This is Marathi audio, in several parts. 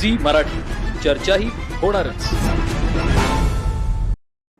झी मराठी. चर्चाही होणारच.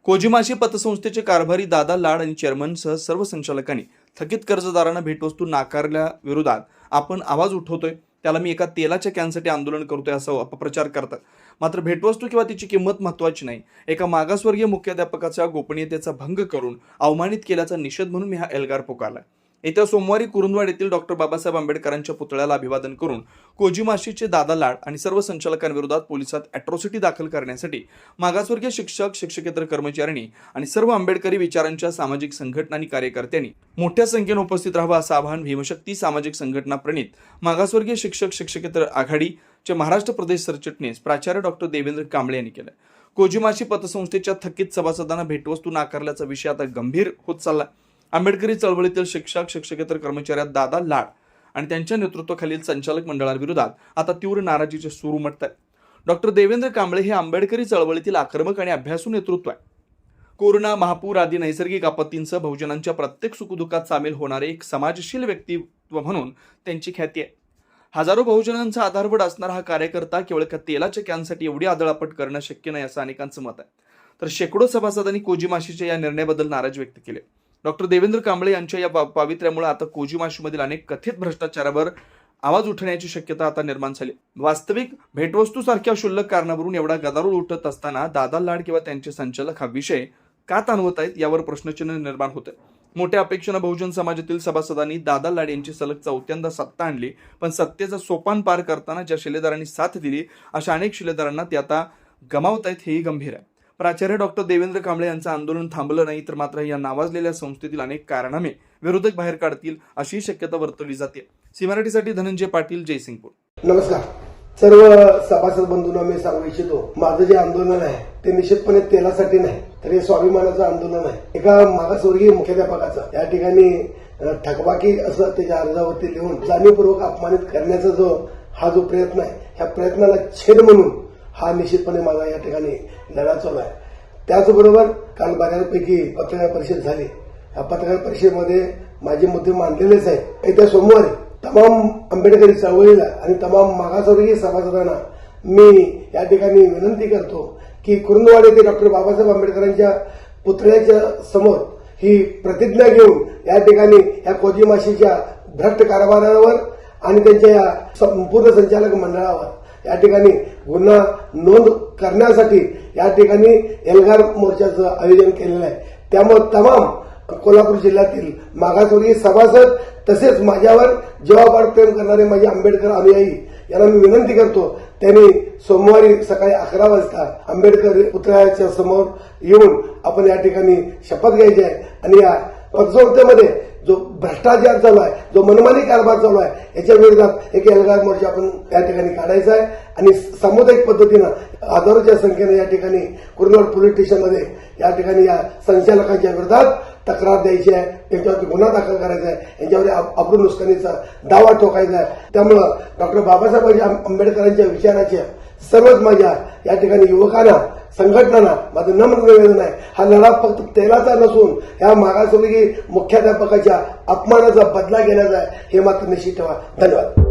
कोजिमाशी पतसंस्थेचे कारभारी दादा लाड आणि चेअरमनसह सर्व संचालकांनी थकीत कर्जदारांना भेटवस्तू नाकारल्या विरोधात आपण आवाज उठवतोय. त्याला मी एका तेलाच्या कॅनसाठी आंदोलन करतोय असा अपप्रचार करतात. मात्र भेटवस्तू किंवा तिची किंमत महत्वाची नाही. एका मागासवर्गीय मुख्याध्यापकाच्या गोपनीयतेचा भंग करून अवमानित केल्याचा निषेध म्हणून मी हा एल्गार पुकारलाय. येत्या सोमवारी कुरुंदवाड येथील डॉक्टर बाबासाहेब आंबेडकरांच्या पुतळ्याला अभिवादन करून कोजिमाशीचे दादा लाड आणि सर्व संचालकांविरोधात पोलिसात अॅट्रॉसिटी दाखल करण्यासाठी मागासवर्गीय शिक्षक शिक्षकेतर कर्मचाऱ्यांनी आणि सर्व आंबेडकरी विचारांच्या सामाजिक संघटना आणि कार्यकर्त्यांनी मोठ्या संख्येने उपस्थित राहावं असं आवाहन भीमशक्ती सामाजिक संघटना प्रणित मागासवर्गीय शिक्षक शिक्षकेतर आघाडीचे महाराष्ट्र प्रदेश सरचिटणीस प्राचार्य डॉक्टर देवेंद्र कांबळे यांनी केलं कोजिमाशी पतसंस्थेच्या थकीत सभासदांना भेटवस्तू नाकारल्याचा विषय आता गंभीर होत चालला आंबेडकरी चळवळीतील शिक्षक शिक्षकेतर कर्मचाऱ्यात दादा लाड आणि त्यांच्या नेतृत्वाखालील संचालक मंडळांविरोधात आता तीव्र नाराजीचे सूर उमटत आहे डॉक्टर देवेंद्र कांबळे हे आंबेडकरी चळवळीतील आक्रमक आणि अभ्यासू नेतृत्व आहे कोरोना महापूर आदी नैसर्गिक आपत्तींसह बहुजनांच्या प्रत्येक सुखदुःखात सामील होणारे एक समाजशील व्यक्तित्व म्हणून त्यांची ख्याती आहे. हजारो बहुजनांचा आधारवड असणारा हा कार्यकर्ता केवळ एका तेलाच्या कॅनसाठी एवढी आदळापट करणं शक्य नाही असं अनेकांचं मत आहे. तर शेकडो सभासदांनी कोजीमाशीच्या या निर्णयाबद्दल नाराज व्यक्त केले डॉक्टर देवेंद्र कांबळे यांच्या या पा- पावित्र्यामुळे आता कोजीमाशीमधील अनेक कथित भ्रष्टाचारावर आवाज उठण्याची शक्यता आता निर्माण झाली. वास्तविक भेटवस्तूसारख्या क्षुल्लक कारणावरून एवढा गदारोळ उठत असताना दादा लाड किंवा त्यांचे संचालक हा विषय का ताणवत आहेत यावर प्रश्नचिन्ह निर्माण होते मोठ्या अपेक्षेनं बहुजन समाजातील सभासदांनी दादा लाड यांची सलग चौथ्यांदा सत्ता आणली पण सत्तेचं सोपान पार करताना ज्या शिलेदारांनी साथ दिली अशा अनेक शिलेदारांना ते आता गमावत आहेत हेही गंभीर आहे. प्राचार्य डॉक्टर देवेंद्र कांबळे यांचं आंदोलन थांबलं नाही तर मात्र या नावाजलेल्या संस्थेतील अनेक कारणामे विरोधक बाहेर काढतील अशी शक्यता वर्तवली जाते. सी मराठीसाठी धनंजय पाटील जयसिंगपूर. नमस्कार. सर्व सभासद बंधूंना मी सांगू इच्छितो माझं जे आंदोलन आहे ते निश्चितपणे तेलासाठी नाही तर हे स्वाभिमानाचं आंदोलन आहे. एका मागासवर्गीय मुख्याध्यापकाचं या ठिकाणी ठकबाकी थकबाकी असं त्याच्या अर्जावरती लिहून जाणीवपूर्वक अपमानित करण्याचा जो हा जो प्रयत्न आहे ह्या प्रयत्नाला छेद म्हणून हा निश्चितपणे माझा या ठिकाणी लढा चालू आहे. त्याचबरोबर काल बऱ्यापैकी पत्रकार परिषद झाली. या पत्रकार परिषदेमध्ये माझे मुद्दे मांडलेलेच आहेत. येत्या सोमवारी तमाम आंबेडकरी चळवळीला आणि तमाम मागासवर्गीय सभासदांना मी या ठिकाणी विनंती करतो की कुरुंदवाड येथे डॉक्टर बाबासाहेब आंबेडकरांच्या पुतळ्याच्या समोर ही प्रतिज्ञा घेऊन या ठिकाणी या कोजीमाशीच्या भ्रष्ट कारभारावर आणि त्यांच्या या संपूर्ण संचालक मंडळावर या ठिकाणी गुन्हा नोंद करण्यासाठी या ठिकाणी एल्गार मोर्चाचं आयोजन केलेलं आहे. त्यामुळे तमाम कोल्हापूर जिल्ह्यातील मागासवर्गीय सभासद तसेच माझ्यावर जेव्हापार प्रेम करणारे माझे आंबेडकर अनुयायी यांना मी विनंती करतो त्यांनी सोमवारी सकाळी अकरा वाजता आंबेडकर पुतळ्याच्या समोर येऊन आपण या ठिकाणी शपथ घ्यायची आहे. आणि या पतसंस्थेमध्ये जो भ्रष्टाचार चालू आहे जो मनमानी कारभार चालू आहे याच्या विरोधात एक एल्गार मोर्चा आपण या ठिकाणी काढायचा आहे. आणि सामुदायिक पद्धतीनं हजारोच्या संख्येनं या ठिकाणी कुरुंदवाड पोलीस स्टेशनमध्ये या ठिकाणी या संचालकांच्या विरोधात तक्रार द्यायची आहे. त्यांच्यावरती गुन्हा दाखल करायचा आहे. यांच्यावर अब्रू नुकसानीचा दावा ठोकायचा आहे. त्यामुळं डॉक्टर बाबासाहेब आंबेडकरांच्या विचाराच्या सर्वच माझ्या या ठिकाणी युवकांना संघटनांना माझं नम्र निवेदन आहे. हा लढा फक्त तेलाचा नसून या मागासवर्गीय मुख्याध्यापकाच्या अपमानाचा बदला घेण्याचा आहे. हे मात्र निश्चित ठेवा. धन्यवाद.